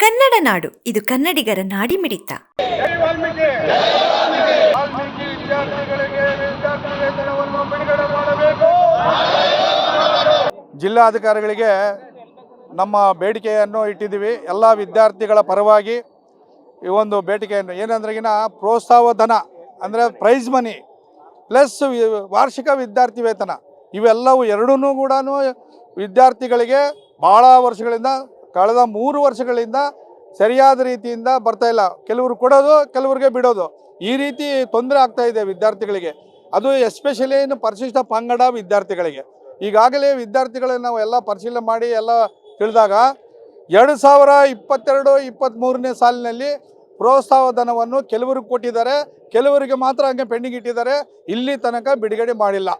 ಕನ್ನಡ ನಾಡು ಇದು ಕನ್ನಡಿಗರ ನಾಡಿ ಮಿಡಿತ. ವಾಲ್ಮೀಕಿ! ವಾಲ್ಮೀಕಿ! ವಿದ್ಯಾರ್ಥಿಗಳಿಗೆ ವಿದ್ಯಾರ್ಥಿ ವೇತನವನ್ನು ಬಿಡುಗಡೆ ಮಾಡಬೇಕು! ಜಿಲ್ಲಾಧಿಕಾರಿಗಳಿಗೆ ನಮ್ಮ ಬೇಡಿಕೆಯನ್ನು ಇಟ್ಟಿದ್ದೀವಿ. ಎಲ್ಲ ವಿದ್ಯಾರ್ಥಿಗಳ ಪರವಾಗಿ ಈ ಒಂದು ಬೇಡಿಕೆಯನ್ನು. ಏನಂದ್ರೆಗಿನ ಪ್ರೋತ್ಸಾಹ ಧನ ಅಂದರೆ ಪ್ರೈಸ್ ಮನಿ ಪ್ಲಸ್ ವಾರ್ಷಿಕ ವಿದ್ಯಾರ್ಥಿ ವೇತನ ಇವೆಲ್ಲವೂ ಎರಡೂ ಕೂಡ ವಿದ್ಯಾರ್ಥಿಗಳಿಗೆ ಭಾಳ ವರ್ಷಗಳಿಂದ ಕಳೆದ ಮೂರು ವರ್ಷಗಳಿಂದ ಸರಿಯಾದ ರೀತಿಯಿಂದ ಬರ್ತಾ ಇಲ್ಲ. ಕೆಲವರು ಕೊಡೋದು, ಕೆಲವ್ರಿಗೆ ಬಿಡೋದು. ಈ ರೀತಿ ತೊಂದರೆ ಆಗ್ತಾ ಇದೆ ವಿದ್ಯಾರ್ಥಿಗಳಿಗೆ. ಅದು ಎಸ್ಪೆಷಲಿ ಏನು ಪರಿಶಿಷ್ಟ ಪಂಗಡ ವಿದ್ಯಾರ್ಥಿಗಳಿಗೆ. ಈಗಾಗಲೇ ವಿದ್ಯಾರ್ಥಿಗಳನ್ನ ನಾವು ಎಲ್ಲ ಪರಿಶೀಲನೆ ಮಾಡಿ ಎಲ್ಲ ತಿಳಿದಾಗ ಎರಡು ಸಾವಿರ ಇಪ್ಪತ್ತೆರಡು ಇಪ್ಪತ್ತ್ಮೂರನೇ ಸಾಲಿನಲ್ಲಿ ಪ್ರೋತ್ಸಾಹ ಧನವನ್ನು ಕೆಲವರಿಗೆ ಕೊಟ್ಟಿದ್ದಾರೆ. ಕೆಲವರಿಗೆ ಮಾತ್ರ ಹಂಗೆ ಪೆಂಡಿಂಗ್ ಇಟ್ಟಿದ್ದಾರೆ. ಇಲ್ಲಿ ತನಕ ಬಿಡುಗಡೆ ಮಾಡಿಲ್ಲ.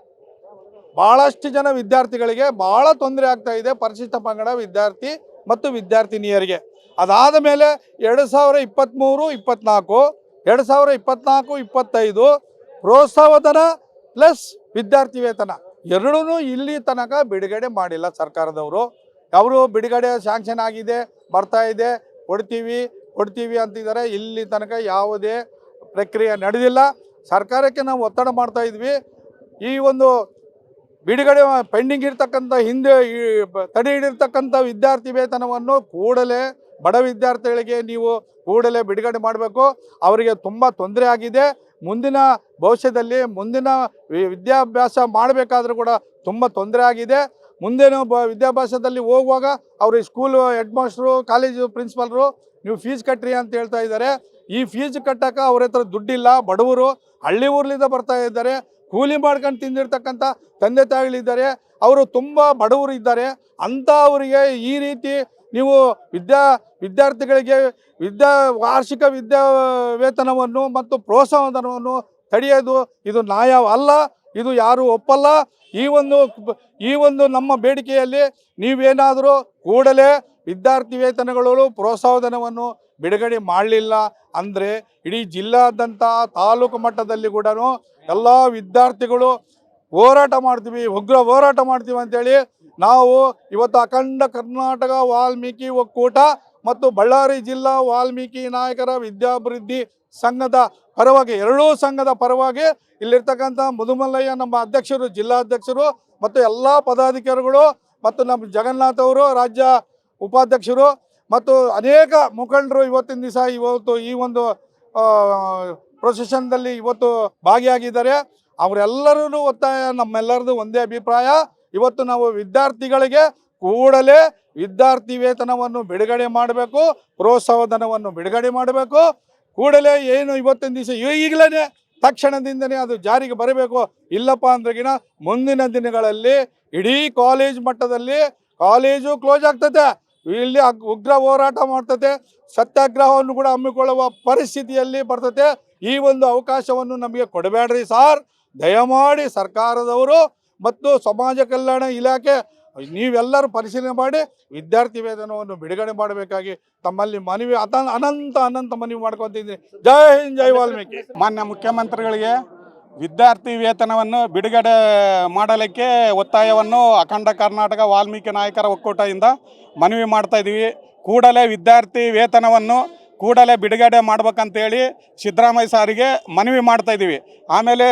ಭಾಳಷ್ಟು ಜನ ವಿದ್ಯಾರ್ಥಿಗಳಿಗೆ ಭಾಳ ತೊಂದರೆ ಆಗ್ತಾ ಇದೆ ಪರಿಶಿಷ್ಟ ಪಂಗಡ ವಿದ್ಯಾರ್ಥಿ ಮತ್ತು ವಿದ್ಯಾರ್ಥಿನಿಯರಿಗೆ. ಅದಾದ ಮೇಲೆ ಎರಡು ಸಾವಿರ ಇಪ್ಪತ್ತ್ಮೂರು ಇಪ್ಪತ್ತ್ನಾಲ್ಕು ಎರಡು ಸಾವಿರ ಇಪ್ಪತ್ತ್ನಾಲ್ಕು ಇಪ್ಪತ್ತೈದು ಪ್ರೋತ್ಸಾಹಧನ ಪ್ಲಸ್ ವಿದ್ಯಾರ್ಥಿ ವೇತನ ಎರಡೂ ಇಲ್ಲಿ ತನಕ ಬಿಡುಗಡೆ ಮಾಡಿಲ್ಲ ಸರ್ಕಾರದವರು. ಅವರು ಬಿಡುಗಡೆ ಸ್ಯಾಂಕ್ಷನ್ ಆಗಿದೆ, ಬರ್ತಾ ಇದೆ, ಕೊಡ್ತೀವಿ ಕೊಡ್ತೀವಿ ಅಂತಿದ್ದಾರೆ. ಇಲ್ಲಿ ತನಕ ಯಾವುದೇ ಪ್ರಕ್ರಿಯೆ ನಡೆದಿಲ್ಲ. ಸರ್ಕಾರಕ್ಕೆ ನಾವು ಒತ್ತಡ ಮಾಡ್ತಾ ಇದ್ವಿ. ಈ ಒಂದು ಬಿಡುಗಡೆ ಪೆಂಡಿಂಗ್ ಇರ್ತಕ್ಕಂಥ ಹಿಂದೆ ತಡೆ ಹಿಡಿರ್ತಕ್ಕಂಥ ವಿದ್ಯಾರ್ಥಿ ವೇತನವನ್ನು ಕೂಡಲೇ ಬಡ ವಿದ್ಯಾರ್ಥಿಗಳಿಗೆ ನೀವು ಕೂಡಲೇ ಬಿಡುಗಡೆ ಮಾಡಬೇಕು. ಅವರಿಗೆ ತುಂಬ ತೊಂದರೆ ಆಗಿದೆ. ಮುಂದಿನ ಭವಿಷ್ಯದಲ್ಲಿ ಮುಂದಿನ ವಿದ್ಯಾಭ್ಯಾಸ ಮಾಡಬೇಕಾದ್ರೂ ಕೂಡ ತುಂಬ ತೊಂದರೆ ಆಗಿದೆ. ಮುಂದಿನ ಬ ವಿದ್ಯಾಭ್ಯಾಸದಲ್ಲಿ ಹೋಗುವಾಗ ಅವರು ಸ್ಕೂಲು ಹೆಡ್ ಮಾಸ್ಟ್ರು ಕಾಲೇಜು ಪ್ರಿನ್ಸಿಪಾಲ್ರು ನೀವು ಫೀಸ್ ಕಟ್ಟ್ರಿ ಅಂತ ಹೇಳ್ತಾ ಇದ್ದಾರೆ. ಈ ಫೀಸ್ ಕಟ್ಟಕ್ಕೆ ಅವ್ರ ಹತ್ರ ದುಡ್ಡಿಲ್ಲ. ಬಡವರು ಹಳ್ಳಿ ಊರ್ಲಿಂದ ಬರ್ತಾ ಇದ್ದಾರೆ. ಕೂಲಿ ಮಾಡ್ಕೊಂಡು ತಿಂದಿರ್ತಕ್ಕಂಥ ತಂದೆ ತಾಯಿಗಳಿದ್ದಾರೆ. ಅವರು ತುಂಬ ಬಡವರು ಇದ್ದಾರೆ. ಅಂಥವರಿಗೆ ಈ ರೀತಿ ನೀವು ವಿದ್ಯಾ ವಿದ್ಯಾರ್ಥಿಗಳಿಗೆ ವಿದ್ಯಾ ವಾರ್ಷಿಕ ವಿದ್ಯಾ ವೇತನವನ್ನು ಮತ್ತು ಪ್ರೋತ್ಸಾಹಧನವನ್ನು ತಡೆಯೋದು ಇದು ನ್ಯಾಯ ಅಲ್ಲ ಇದು ಯಾರು ಒಪ್ಪಲ್ಲ. ಈ ಒಂದು ಈ ಒಂದು ನಮ್ಮ ಬೇಡಿಕೆಯಲ್ಲಿ ನೀವೇನಾದರೂ ಕೂಡಲೇ ವಿದ್ಯಾರ್ಥಿ ವೇತನಗಳು ಪ್ರೋತ್ಸಾಹಧನವನ್ನು ಬಿಡುಗಡೆ ಮಾಡಲಿಲ್ಲ ಅಂದರೆ ಇಡೀ ಜಿಲ್ಲಾದ್ಯಂತ ತಾಲೂಕು ಮಟ್ಟದಲ್ಲಿ ಕೂಡ ಎಲ್ಲ ವಿದ್ಯಾರ್ಥಿಗಳು ಹೋರಾಟ ಮಾಡ್ತೀವಿ, ಉಗ್ರ ಹೋರಾಟ ಮಾಡ್ತೀವಿ ಅಂತೇಳಿ ನಾವು ಇವತ್ತು ಅಖಂಡ ಕರ್ನಾಟಕ ವಾಲ್ಮೀಕಿ ಒಕ್ಕೂಟ ಮತ್ತು ಬಳ್ಳಾರಿ ಜಿಲ್ಲಾ ವಾಲ್ಮೀಕಿ ನಾಯಕರ ವಿದ್ಯಾಭಿವೃದ್ಧಿ ಸಂಘದ ಪರವಾಗಿ, ಎರಡೂ ಸಂಘದ ಪರವಾಗಿ ಇಲ್ಲಿರ್ತಕ್ಕಂಥ ಮುದುಮಲ್ಲಯ್ಯ ನಮ್ಮ ಅಧ್ಯಕ್ಷರು, ಜಿಲ್ಲಾಧ್ಯಕ್ಷರು ಮತ್ತು ಎಲ್ಲ ಪದಾಧಿಕಾರಿಗಳು ಮತ್ತು ನಮ್ಮ ಜಗನ್ನಾಥ್ ಅವರು, ರಾಜ್ಯ ಉಪಾಧ್ಯಕ್ಷರು ಮತ್ತು ಅನೇಕ ಮುಖಂಡರು ಇವತ್ತಿನ ದಿವಸ ಇವತ್ತು ಈ ಒಂದು ಪ್ರೊಸೆಷನ್ದಲ್ಲಿ ಇವತ್ತು ಭಾಗಿಯಾಗಿದ್ದಾರೆ. ಅವರೆಲ್ಲರೂ ಒತ್ತಾಯ ನಮ್ಮೆಲ್ಲರದು ಒಂದೇ ಅಭಿಪ್ರಾಯ. ಇವತ್ತು ನಾವು ವಿದ್ಯಾರ್ಥಿಗಳಿಗೆ ಕೂಡಲೇ ವಿದ್ಯಾರ್ಥಿ ವೇತನವನ್ನು ಬಿಡುಗಡೆ ಮಾಡಬೇಕು ಪ್ರೋತ್ಸಾಹಧನವನ್ನು ಬಿಡುಗಡೆ ಮಾಡಬೇಕು. ಕೂಡಲೇ ಏನು ಇವತ್ತಿನ ದಿವಸ ಈಗಲೇ ತಕ್ಷಣದಿಂದನೇ ಅದು ಜಾರಿಗೆ ಬರಬೇಕು. ಇಲ್ಲಪ್ಪ ಅಂದ್ರಗಿನ ಮುಂದಿನ ದಿನಗಳಲ್ಲಿ ಇಡೀ ಕಾಲೇಜ್ ಮಟ್ಟದಲ್ಲಿ ಕಾಲೇಜು ಕ್ಲೋಸ್ ಆಗ್ತದೆ. ಇಲ್ಲಿ ಉಗ್ರ ಹೋರಾಟ ಮಾಡ್ತದೆ, ಸತ್ಯಾಗ್ರಹವನ್ನು ಕೂಡ ಹಮ್ಮಿಕೊಳ್ಳುವ ಪರಿಸ್ಥಿತಿಯಲ್ಲಿ ಬರ್ತದೆ. ಈ ಒಂದು ಅವಕಾಶವನ್ನು ನಮಗೆ ಕೊಡಬೇಡ್ರಿ ಸಾರ್. ದಯಮಾಡಿ ಸರ್ಕಾರದವರು ಮತ್ತು ಸಮಾಜ ಕಲ್ಯಾಣ ಇಲಾಖೆ, ನೀವೆಲ್ಲರೂ ಪರಿಶೀಲನೆ ಮಾಡಿ ವಿದ್ಯಾರ್ಥಿ ವೇತನವನ್ನು ಬಿಡುಗಡೆ ಮಾಡಬೇಕಾಗಿ ತಮ್ಮಲ್ಲಿ ಮನವಿ, ಅನಂತ ಅನಂತ ಮನವಿ ಮಾಡ್ಕೊತಿದ್ದೀನಿ. ಜೈ ಹಿಂದ್, ಜೈ ವಾಲ್ಮೀಕಿ. ಮಾನ್ಯ ಮುಖ್ಯಮಂತ್ರಿಗಳಿಗೆ ವಿದ್ಯಾರ್ಥಿ ವೇತನವನ್ನು ಬಿಡುಗಡೆ ಮಾಡಲಿಕ್ಕೆ ಒತ್ತಾಯವನ್ನು ಅಖಂಡ ಕರ್ನಾಟಕ ವಾಲ್ಮೀಕಿ ನಾಯಕರ ಒಕ್ಕೂಟದಿಂದ ಮನವಿ ಮಾಡ್ತಾ ಇದ್ದೀವಿ. ಕೂಡಲೇ ವಿದ್ಯಾರ್ಥಿ ವೇತನವನ್ನು ಕೂಡಲೇ ಬಿಡುಗಡೆ ಮಾಡ್ಬೇಕಂತೇಳಿ ಸಿದ್ದರಾಮಯ್ಯ ಸಾರಿಗೆ ಮನವಿ ಮಾಡ್ತಾ ಇದ್ದೀವಿ. ಆಮೇಲೆ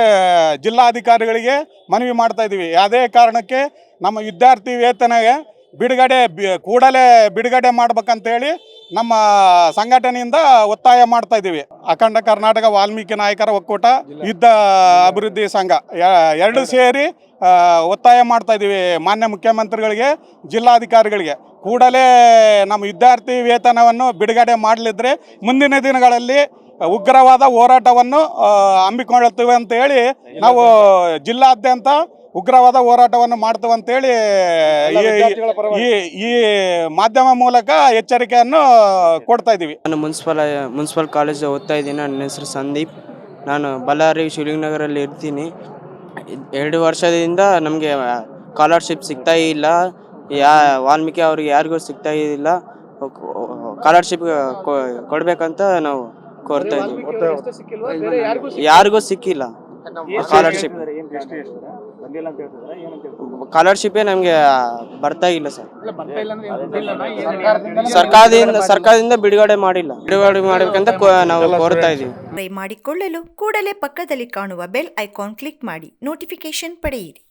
ಜಿಲ್ಲಾಧಿಕಾರಿಗಳಿಗೆ ಮನವಿ ಮಾಡ್ತಾ ಇದ್ದೀವಿ. ಯಾವುದೇ ಕಾರಣಕ್ಕೆ ನಮ್ಮ ವಿದ್ಯಾರ್ಥಿ ವೇತನಗೆ ಬಿಡುಗಡೆ ಕೂಡಲೇ ಬಿಡುಗಡೆ ಮಾಡ್ಬೇಕಂತೇಳಿ ನಮ್ಮ ಸಂಘಟನೆಯಿಂದ ಒತ್ತಾಯ ಮಾಡ್ತಾ ಇದ್ದೀವಿ. ಅಖಂಡ ಕರ್ನಾಟಕ ವಾಲ್ಮೀಕಿ ನಾಯಕರ ಒಕ್ಕೂಟ ಯುದ್ಧ ಅಭಿವೃದ್ಧಿ ಸಂಘ. ಎರಡು ಸೇರಿ ಒತ್ತಾಯ ಮಾಡ್ತಾ ಇದ್ದೀವಿ ಮಾನ್ಯ ಮುಖ್ಯಮಂತ್ರಿಗಳಿಗೆ, ಜಿಲ್ಲಾಧಿಕಾರಿಗಳಿಗೆ. ಕೂಡಲೇ ನಮ್ಮ ವಿದ್ಯಾರ್ಥಿ ವೇತನವನ್ನು ಬಿಡುಗಡೆ ಮಾಡಲಿದ್ರೆ ಮುಂದಿನ ದಿನಗಳಲ್ಲಿ ಉಗ್ರವಾದ ಹೋರಾಟವನ್ನು ಹಮ್ಮಿಕೊಳ್ಳುತ್ತೇವೆ ಅಂತ ಹೇಳಿ ನಾವು ಜಿಲ್ಲಾದ್ಯಂತ ಉಗ್ರವಾದ ಹೋರಾಟವನ್ನು ಮಾಡ್ತೇವೆ ಅಂತೇಳಿ ಈ- ಈ ಈ ಮಾಧ್ಯಮ ಮೂಲಕ ಎಚ್ಚರಿಕೆಯನ್ನು ಕೊಡ್ತಾ ಇದ್ದೀವಿ. ನಾನು ಮುನ್ಸಿಪಲ್ ಮುನ್ಸಿಪಲ್ ಕಾಲೇಜ್ ಓದ್ತಾ ಇದ್ದೀನಿ. ನನ್ನ ಹೆಸರು ಸಂದೀಪ್. ನಾನು ಬಳ್ಳಾರಿ ಶಿವಲಿಂಗನಗರಲ್ಲಿ ಇರ್ತೀನಿ. ಎರಡು ವರ್ಷದಿಂದ ನಮಗೆ ಸ್ಕಾಲರ್ಶಿಪ್ ಸಿಗ್ತಾ ಇಲ್ಲ. ಯಾ ವಾಲ್ಮೀಕಿ ಅವ್ರಿಗೆ ಯಾರಿಗೂ ಸಿಗ್ತಾ ಇಲ್ಲ. ಸ್ಕಾಲರ್ಶಿಪ್ ಕೊಡಬೇಕಂತ ನಾವು ಕೋರ್ತಾ ಇದ್ದೀವಿ. ಯಾರಿಗೂ ಸಿಕ್ಕಿಲ್ಲ. ಸ್ಕಾಲರ್ಶಿಪ್ ಬಂದಿಲ್ಲ ಅಂತ ಹೇಳ್ತಿದ್ರೆ? ಏನಂತ ಸ್ಕಾಲರ್ಶಿಪ್ಪೇ ನಮಗೆ ಬರ್ತಾ ಇಲ್ಲ ಸರ್. ಸರ್ಕಾರದಿಂದ ಸರ್ಕಾರದಿಂದ ಬಿಡುಗಡೆ ಮಾಡಿಲ್ಲ. ಬಿಡುಗಡೆ ಮಾಡಬೇಕಂತ ಕೋ- ನಾವು ಕೋರ್ತಾ ಇದೀವಿ ಮಾಡಿಕೊಳ್ಳಲು ಕೂಡಲೇ ಪಕ್ಕದಲ್ಲಿ ಕಾಣುವ ಬೆಲ್ ಐಕಾನ್ ಕ್ಲಿಕ್ ಮಾಡಿ. ನೋಟಿಫಿಕೇಶನ್ ಪಡೆಯಿರಿ.